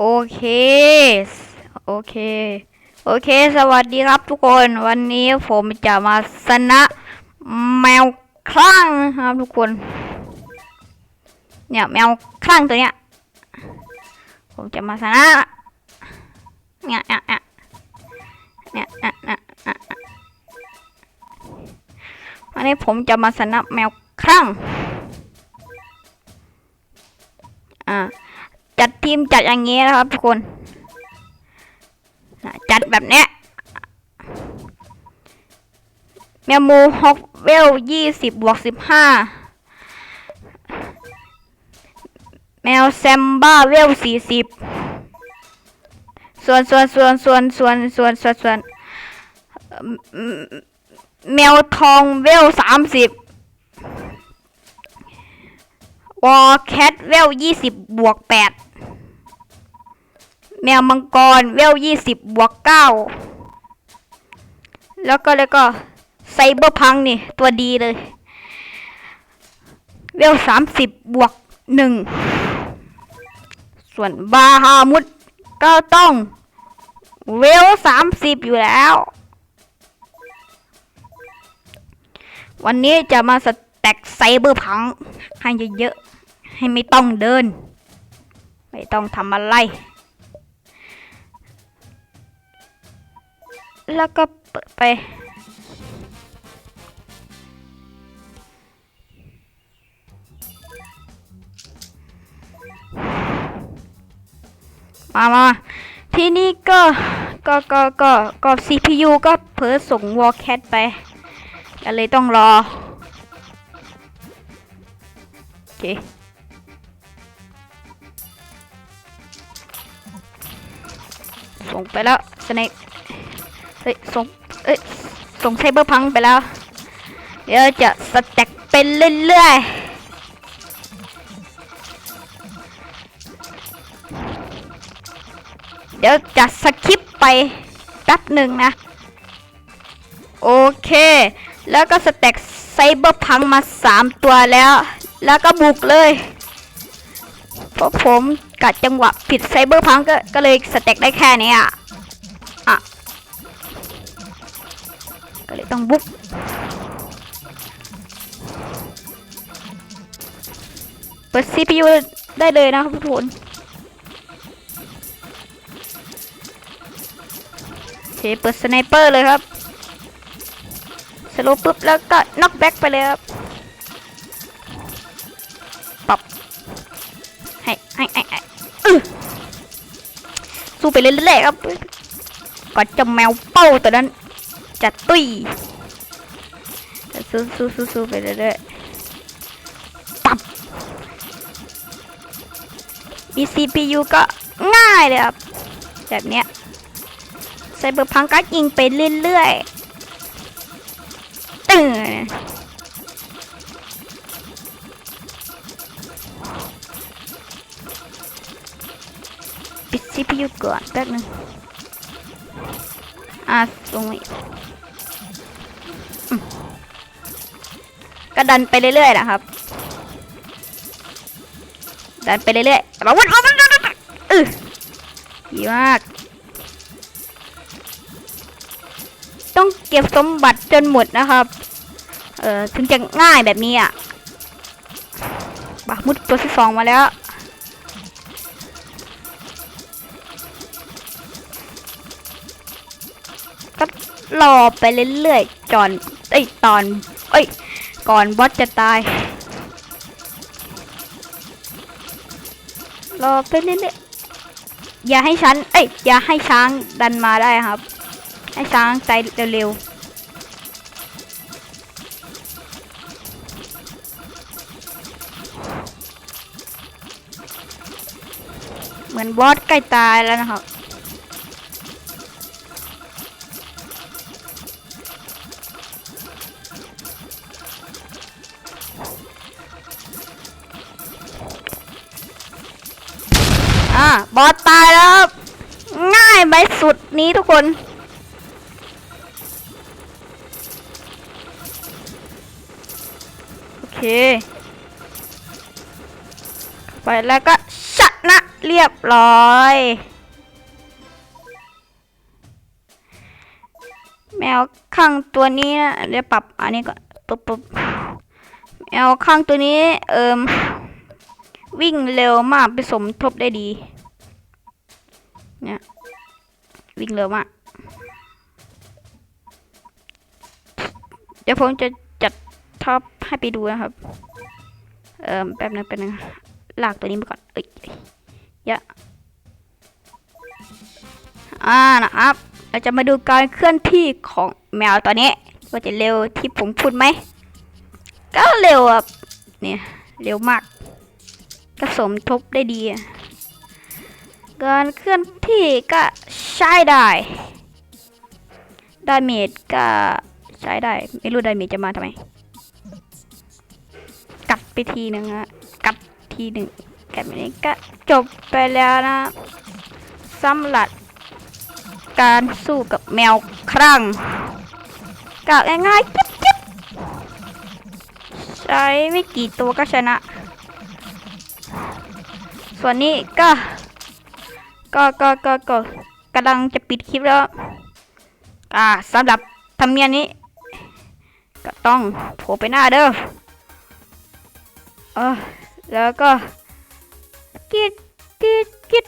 โอเค โอเค โอเค สวัสดีครับทุกคน วันนี้ผมจะมาสนะแมวคลั่งครับทุกคน เนี่ยแมวคลั่งตัวเนี้ย ผมจะมาสนะเนี่ยเนี่ยเนี่ยเนี่ยเนี่ยเนี่ยเนี่ยวันนี้ผมจะมาสนะแมวคลั่ง อ่า จัดทีมจัดอย่างงี้นะครับทุกคนจัดแบบเนี้ยแมวมูฮอกเวลยี่สิบบวกสิบห้าแมวแซมบ้าเวลสี่สิบส่วนส่วนส่วนส่วนส่วนส่วนส่วนส่วนแมวทองเวลสามสิบวอลแคทเวลยี่สิบบวกแปด แมวมังกรเวลยี่สิบบวกเก้าแล้วก็แล้วก็ไซเบอร์พังนี่ ตัวดีเลย เวลสามสิบบวกหนึ่งส่วนบาฮามุดก็ต้อง เวลสามสิบอยู่แล้ว วันนี้จะมาสแต็กไซเบอร์พังให้เยอะๆ ให้ไม่ต้องเดิน ไม่ต้องทำอะไร แล้วก็เปิดไป มามา ที่นี่ก็ก็ก็ก็ก็ CPU ก็เผลอส่งวอลแคทไปก็เลยต้องรอ โอเคส่งไปแล้วสเนก เฮ้ยส่งเอ้ยส่งไซเบอร์พังไปแล้ว เดี๋ยวจะสแต็กเป็นเรื่อยๆ เดี๋ยวจะสคิปไปแป๊บหนึ่งนะ โอเค แล้วก็สแต็กไซเบอร์พังมาสามตัวแล้ว แล้วก็บุกเลยเพราะผมกัดจังหวะผิดไซเบอร์พังก็ก็เลยสเต็กได้แค่นี้อะ เลยต้องบุกเปิด CPU ได้เลยนะครับทุกคนเคเปิดสไนเปอร์เลยครับสโลปุ๊บแล้วก็น็อกแบ็กไปเลยครับปับให้ให้ให้ให้อื้อสู้ไปเรื่อยๆครับก่อนจะแมวเป้าตัวนั้น จะตุ้ยสู้สู้สู้สู้ไปเรื่อยๆปับ มี CPU ก็ง่ายเลยครับ แบบเนี้ยไซเบอร์พังก็ยิงไปเรื่อยๆตึ้งปิด CPU ก่อนแป๊บนึง อะตรงนี้ก็ดันไปเรื่อยๆนะครับ ดันไปเรื่อยๆมาวันเอามันอือดีมาก ต้องเก็บสมบัติจนหมดนะครับ เออถึงจะง่ายแบบนี้อะบามุดตัวที่สองมาแล้ว รอไปเรื่อยๆจอนเอ้ยตอนเอ้ยก่อนบอสจะตาย รอไปเรื่อยๆอย่าให้ฉันเอ้ยอย่าให้ช้างดันมาได้ครับ ให้ช้างใจเร็วๆเหมือนบอสใกล้ตายแล้วนะครับ อะบอสตายแล้วครับง่ายไปสุดนี้ทุกคนโอเค ไปแล้วก็ชนะเรียบร้อย แมวข้างตัวนี้นะเดี๋ยวปรับอันนี้ก่อนปุ๊บปุ๊บแมวข้างตัวนี้เอิมวิ่งเร็วมากไปสมทบได้ดี เนี่ยวิ่งเร็วมากเดี๋ยวผมจะจัดท็อปให้ไปดูนะครับ เอิมแป๊บนึงแป๊บนึงลากตัวนี้ไปก่อน เอ้ยยะอ่านะครับ เราจะมาดูการเคลื่อนที่ของแมวตัวนี้ ว่าจะเร็วที่ผมพูดไหม ก็เร็วอะเนี่ย เร็วมากก็สมทบได้ดีอะ การเคลื่อนที่ก็ใช้ได้ดาเมจก็ใช้ได้ ไม่รู้ดาเมจจะมาทำไม กัดไปทีหนึ่งอะกัดทีหนึ่งกัดไปนี้ก็จบไปแล้วนะสำหรับการสู้กับแมวครั่งก็ง่ายๆจิ๊บจิ๊บใช้ไม่กี่ตัวก็ชนะ ส่วนนี้ก็ ก็ก็ก็ก็กำลังจะปิดคลิปแล้ว อ่าสำหรับทำเนียนนี้ ก็ต้องโผล่ไปหน้าเด้อเออแล้วก็กรีดกรีด